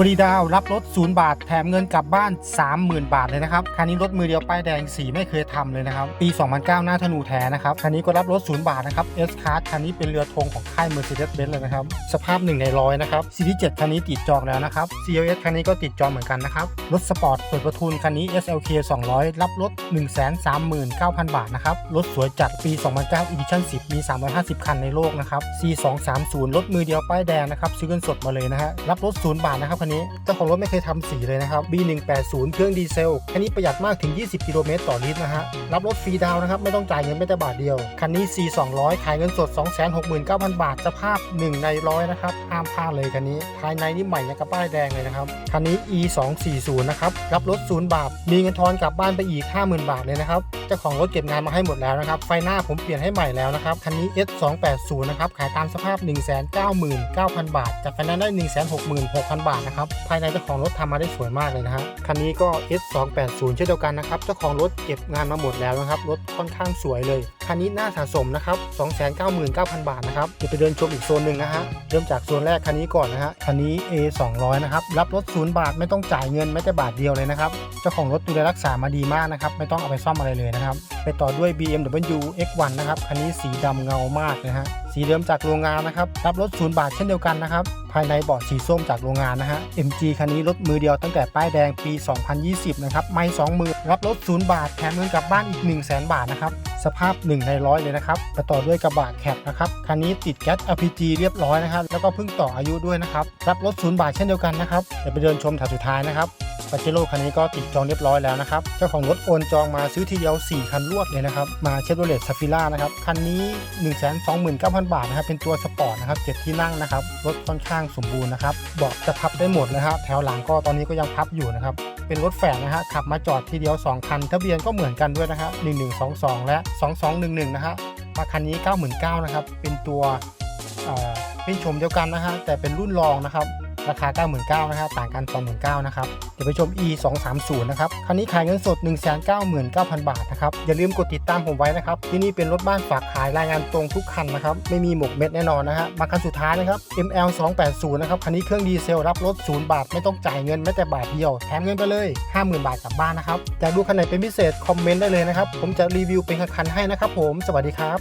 ฟรีดาวรับรถ0บาท แถมเงินกลับบ้าน 30,000 บาทเลยนะครับคันนี้รถมือเดียวป้ายแดงสีไม่เคยทำเลยนะครับ ปี 2009 หน้าธนูแท้นะครับคันนี้ก็รับรถ0บาทนะครับ S Class คันนี้เป็นเรือธงของค่าย Mercedes-Benz เลยนะครับ สภาพ1ในร้อยนะครับ CT7 คันนี้ติดจองแล้วนะครับ CLS คันนี้ก็ติดจองเหมือนกันนะครับรถสปอร์ตเปิดประทุนคันนี้ SLK 200 รับรถ 139,000 บาทนะครับรถสวยจัดปี 2009 Edition 10 มี 350 คันในโลกนะครับ C230 รถมือเดียวป้ายแดงนะครับซื้อเงินสดมาเลยนะฮะรับรถ0บาทนะครับนนี้เจ้าของรถไม่เคยทำสีเลยนะครับ B180 เครื่องดีเซล คันนี้ประหยัดมากถึง 20 กิโลเมตรต่อลิตรนะฮะ รับรถฟรีดาวนะครับ ไม่ต้องจ่ายเงินแม้แต่บาทเดียว คันนี้ C200 ขายเงินสด 269,000 บาท สภาพ 1 ในร้อยนะครับ ห้ามพลาดเลยคันนี้ ภายในนี่ใหม่ยังกับป้ายแดงเลยนะครับ คันนี้ E240 นะครับ รับรถ0บาท มีเงินทอนกลับบ้านไปอีก 50,000 บาทเลยนะครับ เจ้าของรถเก็บงานมาให้หมดแล้วนะครับ ไฟหน้าผมเปลี่ยนให้ใหม่แล้วนะครับ คันนี้ S280 นะครับ ขายตามสภาพ 199,000 บาทจากไฟแนนซ์ได้ 166,000 บาทนะครับภายในเจ้าของรถทำมาได้สวยมากเลยนะฮะคันนี้ก็ S280 เช่นเดียวกันนะครับ เจ้าของรถเก็บงานมาหมดแล้วนะครับ รถค่อนข้างสวยเลย คันนี้น่าสะสมนะครับ 299,000 บาทนะครับเดี๋ยวไปเดินชมอีกโซนหนึ่งนะฮะ เริ่มจากโซนแรกคันนี้ก่อนนะฮะ คันนี้ A 200นะครับ รับรถ0บาทไม่ต้องจ่ายเงินแม้แต่บาทเดียวเลยนะครับ เจ้าของรถดูแลรักษามาดีมากนะครับ ไม่ต้องเอาไปซ่อมอะไรเลยนะครับ ไปต่อด้วย BMW X1 นะครับ คันนี้สีดำเงามากนะฮะ สีเดิมจากโรงงานนะครับ รับรถ0บาทเช่นเดียวกันนะครับ ภายในเบาะสีส้มจากโรงงานนะฮะ MG คันนี้รถมือเดียวตั้งแต่ป้ายแดงปี 2020 นะครับ ไม่2มือ รับรถ0บาทแถมเงินกลับบ้านอีก 1 0 0 0 0 0บาทนะครับสภาพ 1 ในร้อยเลยนะครับไปต่อด้วยกระบะแคปนะครับคันนี้ติดแก๊ส LPG เรียบร้อยนะครับแล้วก็เพิ่งต่ออายุด้วยนะครับรับรถ0บาทเช่นเดียวกันนะครับเดี๋ยวไปเดินชมแถวสุดท้ายนะครับปาเจโร่คันนี้ก็ติดจองเรียบร้อยแล้วนะครับ เจ้าของรถโอนจองมาซื้อทีเดียว 4 คันรวดเลยนะครับ มาเชฟโรเลตซาฟิล่านะครับ คันนี้ 129,000 บาทนะครับ เป็นตัวสปอร์ตนะครับ 7 ที่นั่งนะครับ รถค่อนข้างสมบูรณ์นะครับ เบาะจะพับได้หมดนะฮะแถวหลังก็ตอนนี้ก็ยังพับอยู่นะครับ เป็นรถแฝดนะฮะ ขับมาจอดทีเดียว2 คัน ทะเบียนก็เหมือนกันด้วยนะครับ1122 และ 2211 นะฮะมาคันนี้ 99,000นะครับ เป็นตัวเป็นชมเดียวกันนะฮะแต่เป็นรุ่นรองนะครับ ราคา 99,000นะฮะต่างกัน 29,000นะครับ เดี๋ยวไปชม E 2 3 0นะครับ คันนี้ขายเงินสด 199,000 บาทนะครับ อย่าลืมกดติดตามผมไว้นะครับ ที่นี่เป็นรถบ้านฝากขายรายงานตรงทุกคันนะครับ ไม่มีหมกเม็ดแน่นอนนะฮะ มาคันสุดท้ายนะครับ ML 280นะครับ คันนี้เครื่องดีเซลรับรถ 0 บาท ไม่ต้องจ่ายเงินแม้แต่บาทเดียว แถมเงินไปเลย 50,000 บาทกลับบ้านนะครับ อยากดูคันไหนเป็นพิเศษ คอมเมนต์ได้เลยนะครับ ผมจะรีวิวเป็นคันๆให้นะครับผม สวัสดีครับ